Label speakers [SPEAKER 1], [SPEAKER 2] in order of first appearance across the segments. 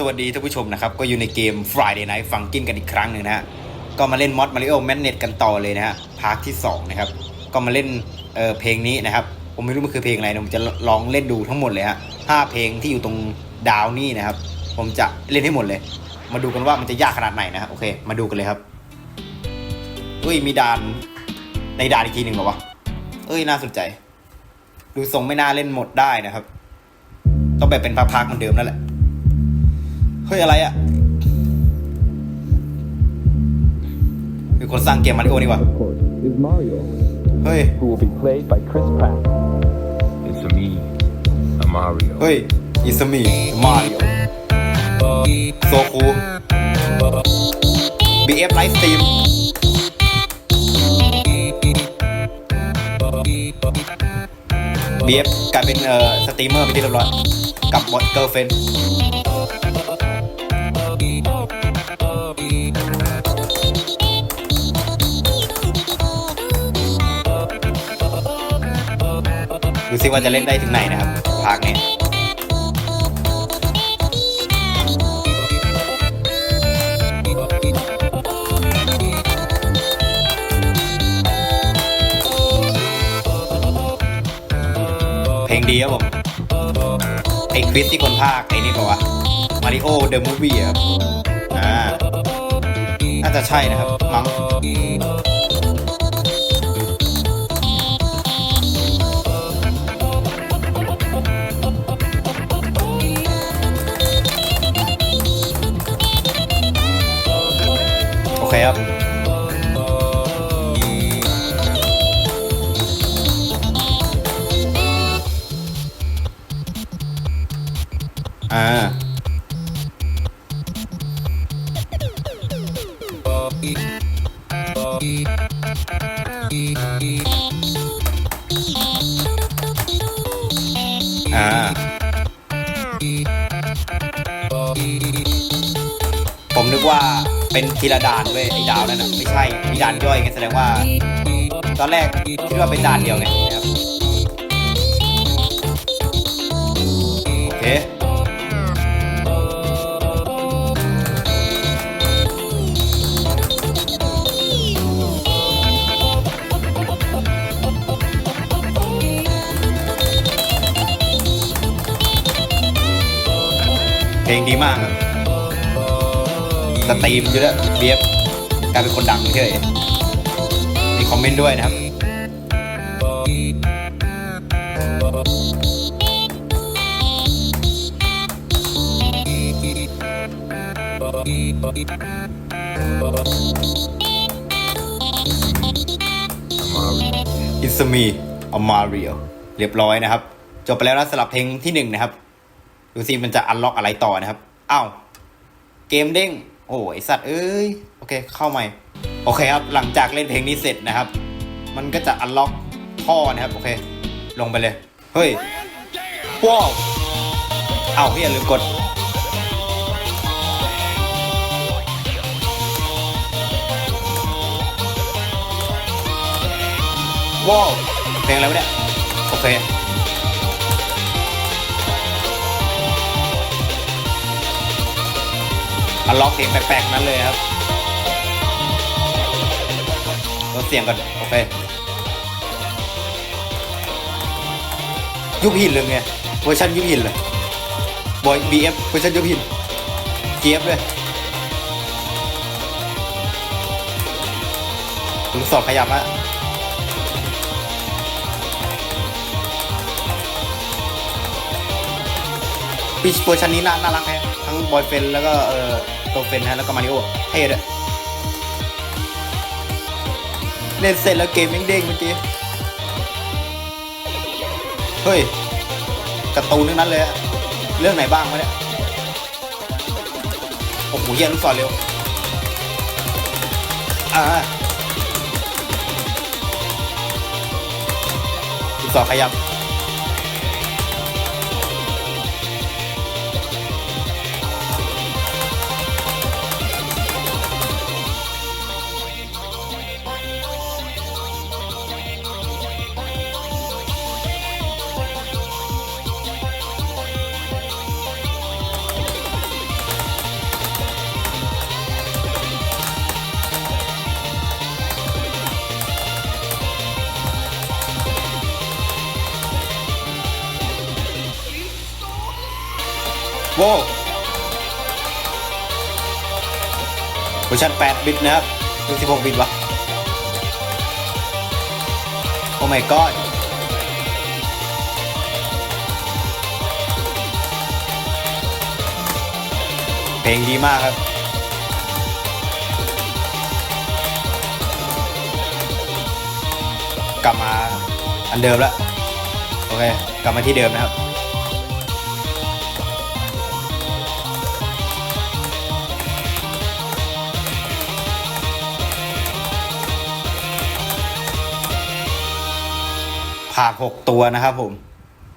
[SPEAKER 1] สวัสดีท่านผู้ชมนะครับ ก็อยู่ในเกม Friday Night Funkin กันอีกครั้งหนึ่งนะฮะ ก็มาเล่นมอด Mario Madness กันต่อเลยนะฮะ พาร์ทที่ 2 นะครับ ก็มาเล่นเออเพลงนี้นะครับ ผมไม่รู้มันคือเพลงอะไรนะผมจะลองเล่นดูทั้งหมดเลยฮะห้าเพลงที่อยู่ตรงดาวนี่นะครับ ผมจะเล่นให้หมดเลย มาดูกันว่ามันจะยากขนาดไหนนะฮะโอเค มาดูกันเลยครับเอ้ยมีด่านในด่านอีกทีหนึ่งเหรอวะเอ้ยน่าสนใจ ดูทรงไม่น่าเล่นหมดได้นะครับ ต้องแบบเป็นพักๆเหมือนเดิมนั่นแหละ เฮ้ยอะไรอะ่ะคือคนสร้างเกมมาริโอนี่วะ
[SPEAKER 2] Of course, is Mario,
[SPEAKER 1] เฮ้ย
[SPEAKER 2] who will be played by Chris Pratt.
[SPEAKER 3] It's a me, a Mario.
[SPEAKER 1] เฮ้ยอิสมีมาริโอโซคู BF ไลฟ์สตรีม BF กลายเป็นเอ่อสตรีมเมอร์ไปที่เรียบร้อยกับบอทเกิร์ลเฟน ดูซิว่าจะเล่นได้ถึงไหนนะครับภาคนี้เพลงดีครับผม ไอคริสที่คนภาคไอนี่ป่าวะมาริโอเดอะมูฟวี่ครับ อ่า น่าจะใช่นะครับ มั้ง โอเผมนึกว่าเป็นทีละด่านเว้ยไอ้ดาวนั่นนะไม่ใช่มีด่านย่อยไงแสดงว่า ตอนแรกคิดว่าเป็นด่านเดียวไงนะครับโอเคเพลงดีมากครับ สตรีมอยู่แล้วเบียบกลายเป็นคนดังเฉยมีคอมเมนต์ด้วยนะครับ
[SPEAKER 3] A Mario.
[SPEAKER 1] It's me a Mario เรียบร้อยนะครับ จบไปแล้วนะสำหรับเพลงที่หนึ่งนะครับ ดูสิมันจะอันล็อกอะไรต่อนะครับ อ้าว เกมเด้ง โอ้ยไอสัตว์เอ้ยโอเคเข้าใหม่ โอเคครับหลังจากเล่นเพลงนี้เสร็จนะครับ มันก็จะอันล็อกท่อนะครับโอเค ลงไปเลย เฮ้ยว้าวเอ้าพี่อย่าลืมกดว้าวเพลงอะไรวะเนี่ยโอเค อันล็อกเพลงแปลกๆนั้นเลยครับลดเสียงก่อนโอเคยุบหินเลยไงเวอร์ชันยุบหินเลยบอยบีเอฟเวอร์ชันยุบหินเจี๊ยบเลยลูกศรขยับฮะ ปีเวอร์ชันนี้น่าน่ารักแฮะทั้งบอยเฟนแล้วก็เอ่อตัวเฟนฮะแล้วก็มาริโอเท่ด้วยเล่นเสร็จแล้วเกมเด้งเมื่อกี้ เฮ้ยกร์ตูนทั้งนั้นเลยอะเรื่องไหนบ้างวะเนี่ย โอ้โหเฮียลูกศรเร็ว อ่าลูกศรขยับ โว้เวอร์ชัน8บิตนะครับหรือ16บิตวะ โอ้ my god เพลงดีมากครับกลับมาอันเดิมแล้ว โอเค กลับมาที่เดิมนะครับ ผากหกตัวนะครับผม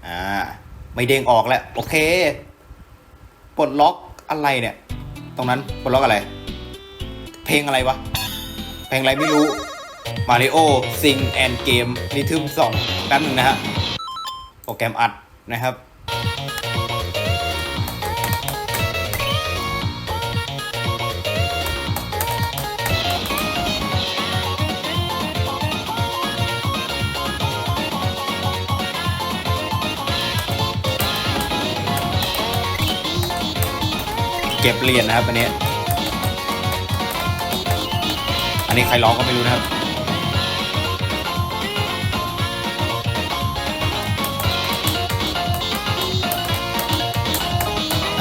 [SPEAKER 1] อ่า ไม่เด้งออกแล้ว โอเค ปลดล็อกอะไรเนี่ย ตรงนั้นปลดล็อกอะไร เพลงอะไรวะ เพลงอะไรไม่รู้ มาริโอซิงแอนเกมริทึมสองแป๊บหนึ่งนะฮะ โปรแกรมอัดนะครับ เก็บเหรียญนะครับอันนี้ อันนี้ใครร้องก็ไม่รู้นะครับ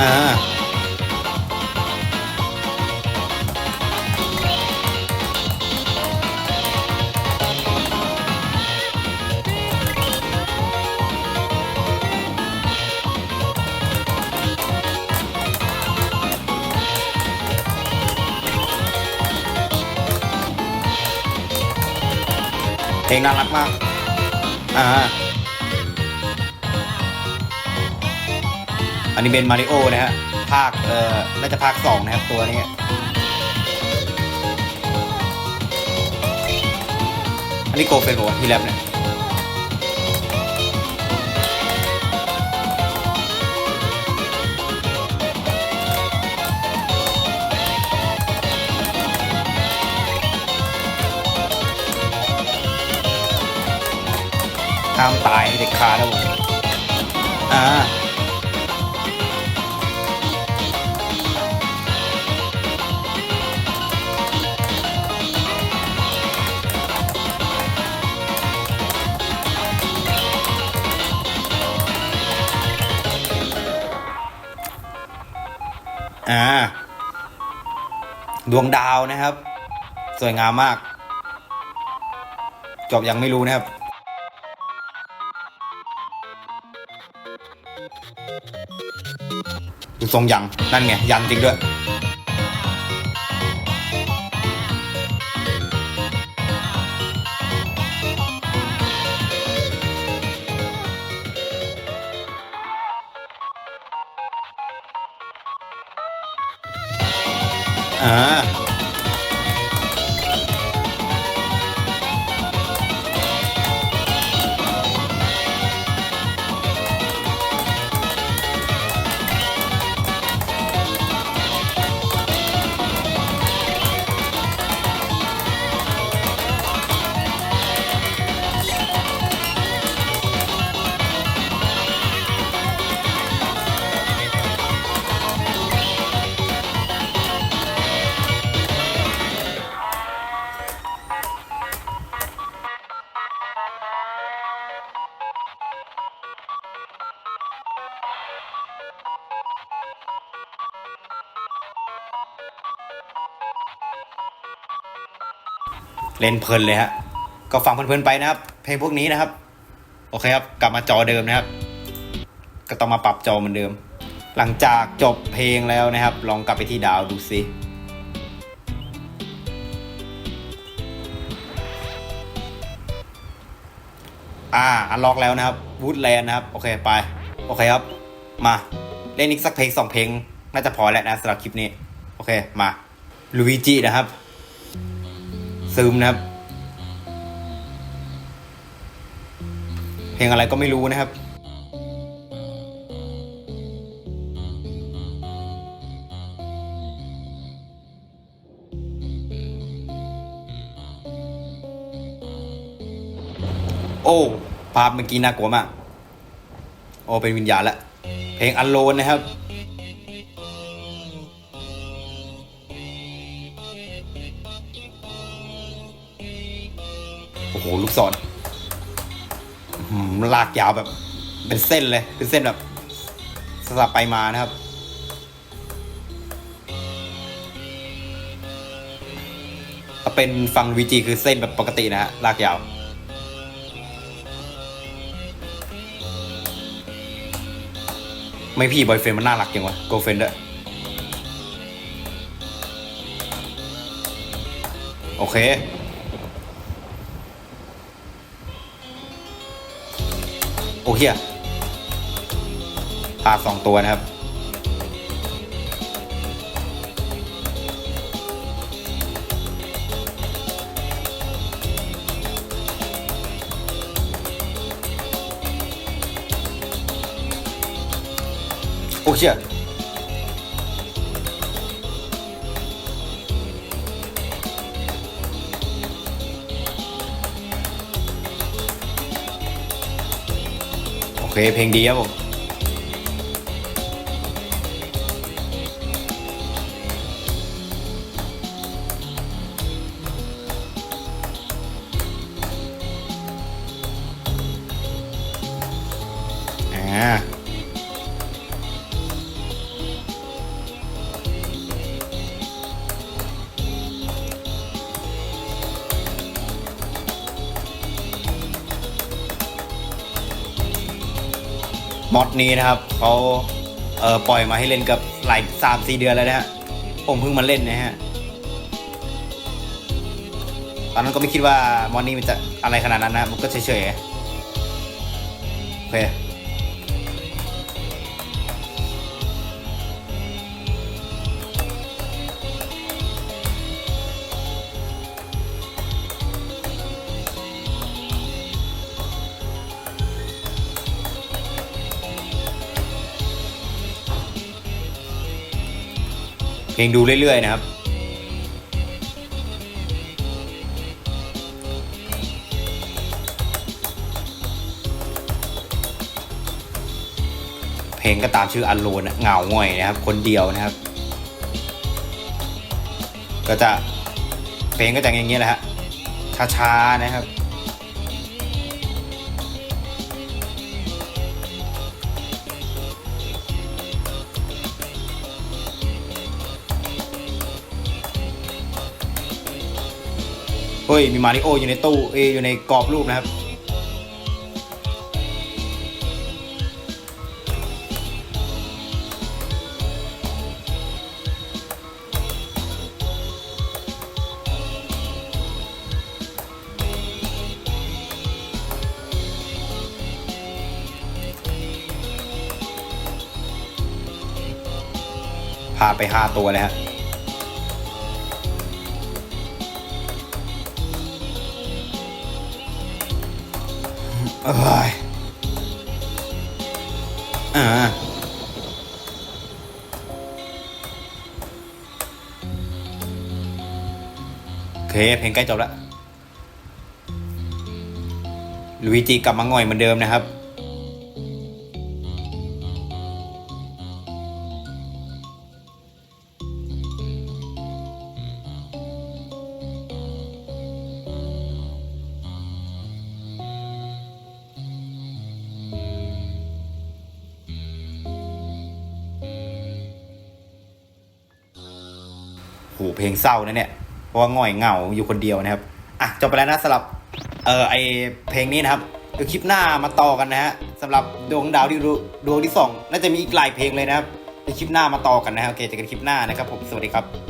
[SPEAKER 1] อ่า เพลงน่ารักมาก อ่า อันนี้เป็นมาริโอนะฮะ ภาค เอ่อ น่าจะภาคสองนะครับตัวนี้อันนี้โกเฟนบอกว่าที่แรปเนี่ย ห้ามตายเด็กขาดแล้วผมอ่าอ่าดวงดาวนะครับ สวยงามมาก จบยังไม่รู้นะครับ ดูทรงยัง นั่นไง ยันจริงด้วย อ่า เล่นเพลินเลยฮะก็ฟังเพลินๆไปนะครับ เพลงพวกนี้นะครับ โอเคครับ กลับมาจอเดิมนะครับ ก็ต้องมาปรับจอเหมือนเดิม หลังจากจบเพลงแล้วนะครับ ลองกลับไปที่ดาวดูซิอ่าอันล็อกแล้วนะครับวูดแลนด์นะครับ โอเคไป โอเคครับ มาเล่นอีกสักเพลงสองเพลง น่าจะพอแล้วนะสำหรับคลิปนี้ โอเคมาลูวิจินะครับ ซึมนะครับ เพลงอะไรก็ไม่รู้นะครับโอ้ภาพเมื่อกี้น่ากลัวมาก โอ้เป็นวิญญาณละ เพลงอันโลนนะครับ ยาวแบบ เป็นเส้นเลย เป็นเส้นแบบสลับไปมานะครับ ถ้าเป็นฟัง VG คือเส้นแบบปกตินะฮะลากยาว ไม่พี่บอยเฟนมันน่ารักจังวะโกเฟนด้วยโอเค โอเฮียพาสองตัวนะครับ โอ้เฮีย เคเพลงดีครับผม มอดนี้นะครับเขาเอ่อปล่อยมาให้เล่นกับหลายสามสี่เดือนแล้วนะฮะผมเพิ่งมาเล่นนะฮะตอนนั้นก็ไม่คิดว่ามอดนี้มันจะอะไรขนาดนั้นนะมันก็เฉยๆโอเค เพลงดูเรื่อยๆนะครับ เพลงก็ตามชื่ออันโลนะเหงาง่อยนะครับ คนเดียวนะครับ ก็จะเพลงก็จะอย่างเงี้ยแหละฮะช้าๆนะครับ เฮ้ย มีมาริโออยู่ในตู้เอยอยู่ในกรอบรูปนะครับ พาไปห้าตัวเลยฮะ เอ้ยอ่าโอเคเพลงใกล้จบแล้วลุยจีกลับมาง่อยเหมือนเดิมนะครับ โหเพลงเศร้านะเนี่ยเพราะว่าง่อยเหงาอยู่คนเดียวนะครับอะจบไปแล้วนะสำหรับเออไอเพลงนี้นะครับเดี๋ยวคลิปหน้ามาต่อกันนะฮะสำหรับดวงดาวที่รู้ดวงที่สองน่าจะมีอีกหลายเพลงเลยนะครับเดี๋ยวคลิปหน้ามาต่อกันนะฮะโอเคเจอกันคลิปหน้านะครับผมสวัสดีครับ